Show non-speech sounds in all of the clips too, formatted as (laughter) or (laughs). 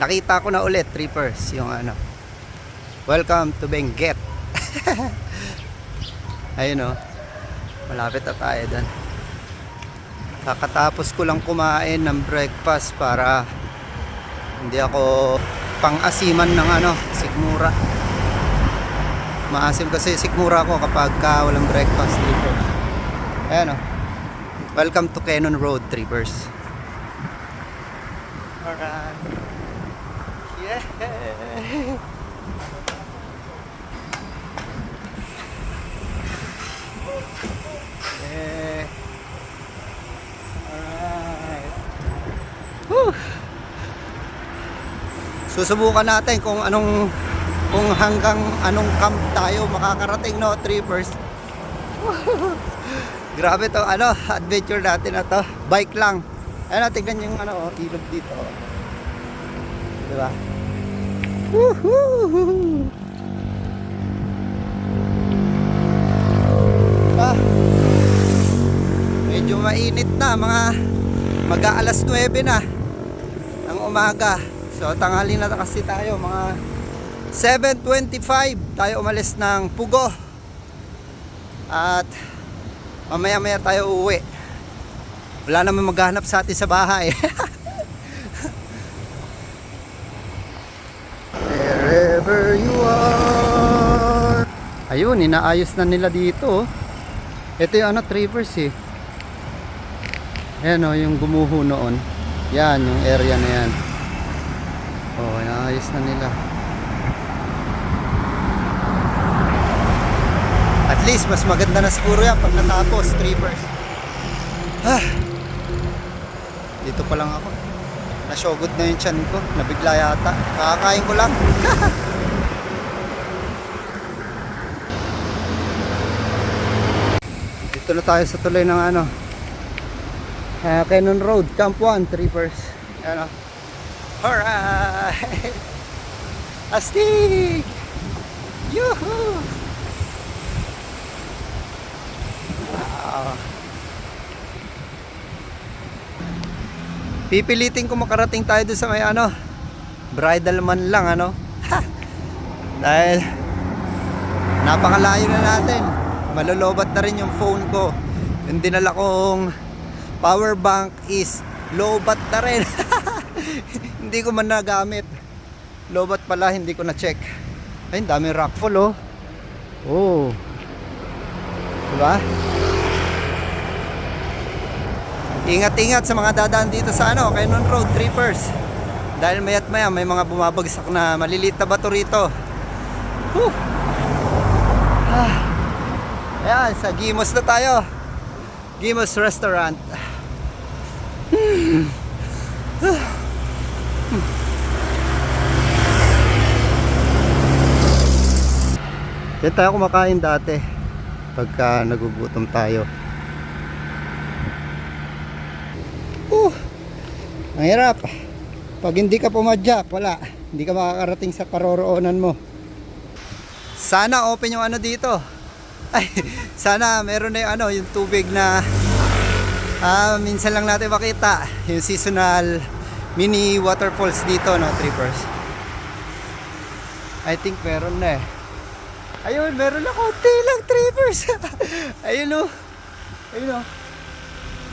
nakita ko na ulit, trippers, yung ano. Welcome to Benguet. (laughs) Ayun o. Malapit na tayo doon. Kakatapos ko lang kumain ng breakfast para hindi ako pang-asiman ng ano, sikmura. Maasim kasi sikmura ko kapag ka walang breakfast, trippers. Ayan o. Welcome to Cannon Road, trippers. Alright. Yeah. Alright. Whew. Susubukan natin kung anong kung hanggang anong camp tayo makakarating no, trippers. (laughs) Grabe to, ano, adventure natin na to. Bike lang. Ayun, tignan yung ano, oh, ilog dito. oh. Diba? Woohoo! Ah, medyo mainit na, mga mag-aalas 9 na ng umaga. So, tanghali na kasi tayo, mga 7.25 tayo umalis ng Pugo. At mamaya maya tayo uuwi. Wala naman maghanap sa atin sa bahay. (laughs) Ayun, inaayos na nila dito. oh. Ito yung ano, Travers eh. Ayan o, yung gumuho noon. Yan, yung area na yan. Oh, inaayos na nila. At least, mas maganda na siguro yan pag natapos, Travers. Ah, dito pa lang ako. Nasyogod na yung tiyan ko. Nabigla yata. Kakakain ko lang. (laughs) Dito na tayo sa tuloy ng ano. Uh, Cannon Road, Camp 1, Trippers. Ano? Alright! (laughs) Astig! Yuhu! Wow! Pipilitin ko makarating tayo doon sa may ano, bridal man lang ano. (laughs) Dahil napakalayo na natin. Malolobat na rin yung phone ko. Yung dinala kong power bank is lobat na rin. (laughs) hindi ko man nagamit. Lobat pala, hindi ko na check. Ay, ang daming rockfall oh. Oh. Diba? Ingat-ingat sa mga dadaan dito sa ano, Cannon Road Trippers. Dahil mayat maya may mga bumabagsak na maliliit na bato rito. Whew. Ayan, sa Gimos na tayo. Gimos Restaurant. Hmm. Tayo kumakain dati pagka nagugutom tayo. Uh, ang hirap. Pag hindi ka pumadyak, wala. Hindi ka makakarating sa paroroonan mo. Sana open yung ano dito. Ay, sana meron na yung ano, yung tubig na ah, minsan lang natin makita. Yung seasonal mini waterfalls dito, no, trippers. I think meron na eh. Ayun, meron na konti lang, trippers. (laughs) Ayun o. Ayun o.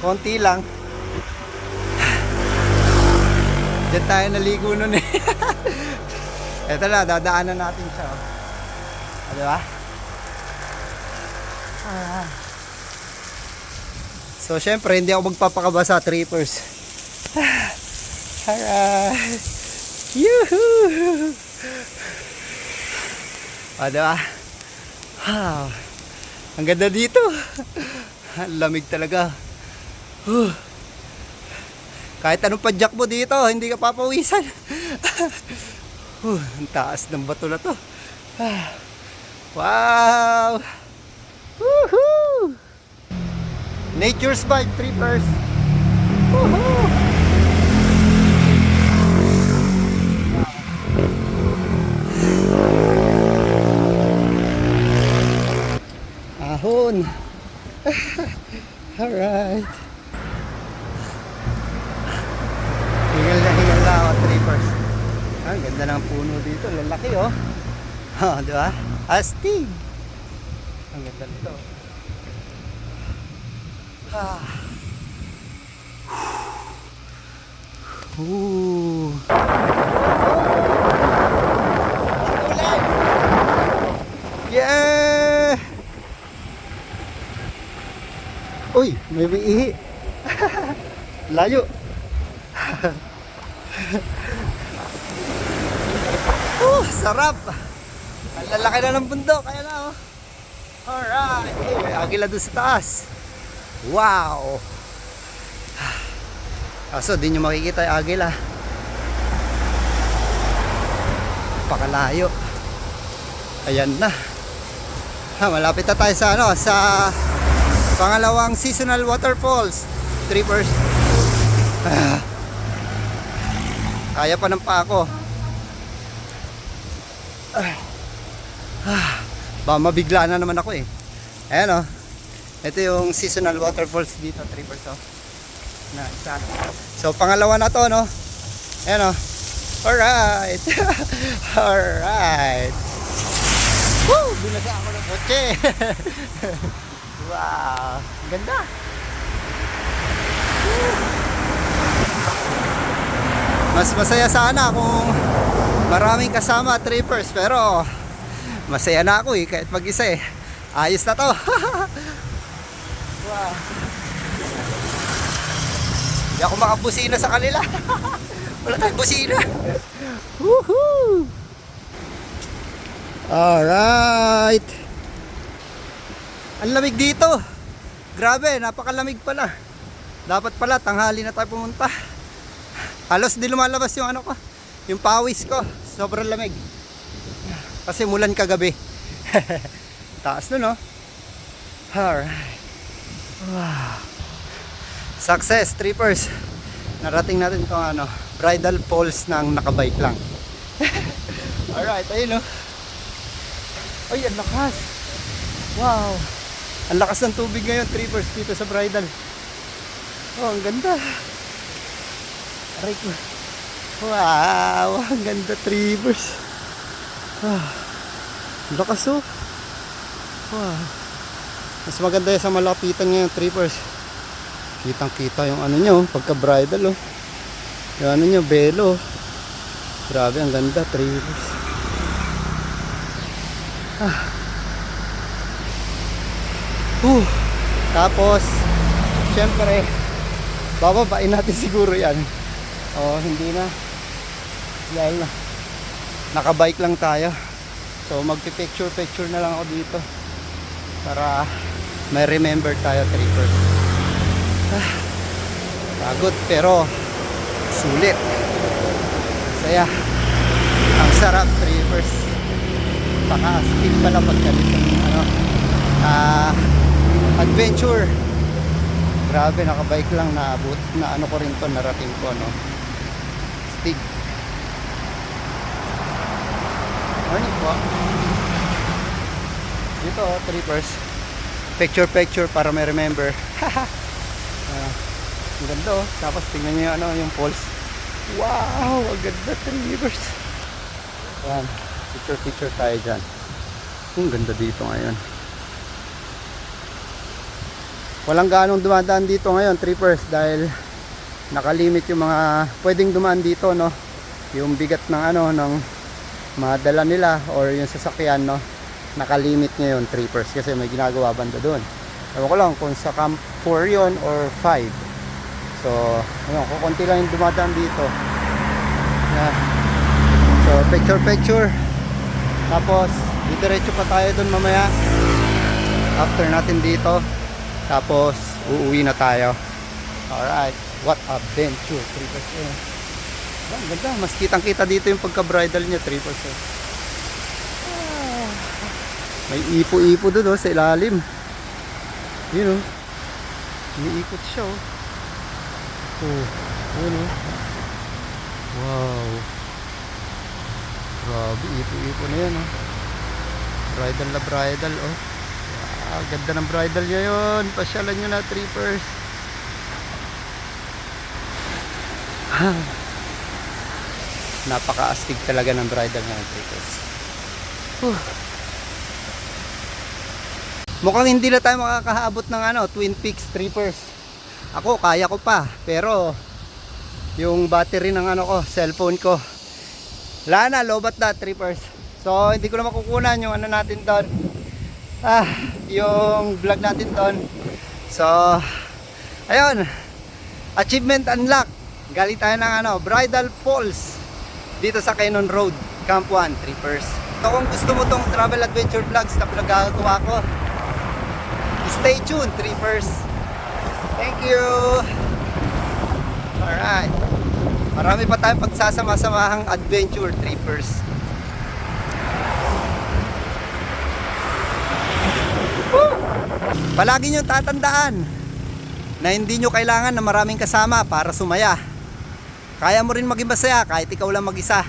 Konti lang. Diyan tayo naligo nun eh. (laughs) Ito na, dadaanan natin siya. oh. Ah, di ba? Ah. So, syempre, hindi ako magpapakabasa, trippers. Alright. Yoo-hoo! Ah, di ba? Wow. Ang ganda dito. Ang lamig talaga. Huh. Kahit anong padyak mo dito, hindi ka papawisan. (laughs) huh, ang taas ng bato na to. Ah. (sighs) wow! Woohoo! Nature's bike trippers. Woohoo! Ahon. (laughs) Alright. Hingal na hingal na ako, trippers. dito, lalaki oh. Ha, (laughs) di ba? Astig. Ang ganda nito. Ah. Ooh. Yeah! Uy, may ihi. (laughs) Layo. (laughs) uh, sarap. Ang lalaki na ng bundok. Kaya na oh. Alright. Hey, may agila doon sa taas. Wow. Kaso di nyo makikita yung agila. Pakalayo. Ayan na. Ha, malapit na tayo sa ano, sa pangalawang seasonal waterfalls. Trippers. Ah. Kaya pa ng pa ako. Ah. Ah. Ba, mabigla na naman ako eh. Ayan oh. Ito yung seasonal waterfalls dito, Trippers oh. Na isa. So, pangalawa na to, no? Ayan oh. Alright. (laughs) Alright. Woo! Binaga ako ng kotse. (laughs) wow. Ganda. Mas masaya sana kung maraming kasama trippers pero masaya na ako eh kahit mag-isa eh. Ayos na to. (laughs) wow. Hindi ako makabusina sa kanila. (laughs) Wala tayong busina. Woohoo! Alright. Ang lamig dito. Grabe, napakalamig pala. Dapat pala, tanghali na tayo pumunta. Halos di lumalabas yung ano ko, yung pawis ko. Sobrang lamig. Kasi mulan kagabi. (laughs) Taas nun, no? Alright. Wow. Success, trippers. Narating natin itong ano, bridal falls ng nakabike lang. (laughs) Alright, ayun, no? Ay, ang lakas. Wow. Ang lakas ng tubig ngayon, trippers, dito sa bridal. Oh, ang ganda. Aray ko. Wow, ang ganda, trippers. Ah, lakas, oh. Wow. Mas maganda yung sa malapitan ngayon, trippers. Kitang kita yung ano nyo, pagka bridal, oh. Yung ano nyo, belo. Grabe, ang ganda, trippers. Ah. Uh, tapos, syempre, bababain natin (laughs) siguro yan. O, hindi na. Dahil na, nakabike lang tayo. So, magpipicture-picture na lang ako dito. Para may remember tayo, trippers. Ah, pagod, pero sulit. Saya. Ang sarap, trippers paka-speed pala pag ganito ano, ah, adventure grabe nakabike lang naabot na ano ko rin to narating ko no stig morning po. Dito oh, trippers. Picture picture para may remember. (laughs) Ah, ang ganda oh. Tapos tingnan nyo yung ano yung falls wow ang ganda trippers. Yan picture picture tayo dyan. Ang ganda dito ngayon. Walang ganong dumadaan dito ngayon trippers dahil nakalimit yung mga pwedeng dumaan dito no? Yung bigat ng ano ng madala nila or yung sasakyan no nakalimit ngayon trippers kasi may ginagawa banda doon. Ewan ko lang kung sa camp 4 yon or 5 so ayun kukunti lang yung dumadaan dito. Yeah. so picture picture. Tapos didiretso pa tayo doon mamaya. After natin dito. Tapos uuwi na tayo. Alright. What adventure 3% eh. Ang ganda mas kitang kita dito yung pagka bridal niya 3% ah, may ipo-ipo doon oh, sa ilalim yun oh umiikot siya oh oh yun oh wow Grabe, ipo-ipo na yan, oh. Bridal na bridal, oh. Wow, ganda ng bridal niya yun. Pasyalan nyo na, trippers. Napaka-astig talaga ng bridal ngayon. Whew. Mukhang hindi na tayo makakahabot ng ano, Twin Peaks trippers. Ako, kaya ko pa. Pero, yung battery ng ano ko, cellphone ko, wala na, lobat na, trippers. So, hindi ko na makukunan yung ano natin doon. Ah, yung vlog natin doon. So, ayun. Achievement unlock. Galing tayo ng ano, Bridal Falls. Dito sa Cannon Road, Camp 1, trippers. So, kung gusto mo tong travel adventure vlogs na pinagagawa ko, stay tuned, trippers. Thank you. Alright. Marami pa tayong pagsasama-samahang adventure trippers. Palagi nyo tatandaan na hindi nyo kailangan na maraming kasama para sumaya. Kaya mo rin maging masaya kahit ikaw lang mag-isa.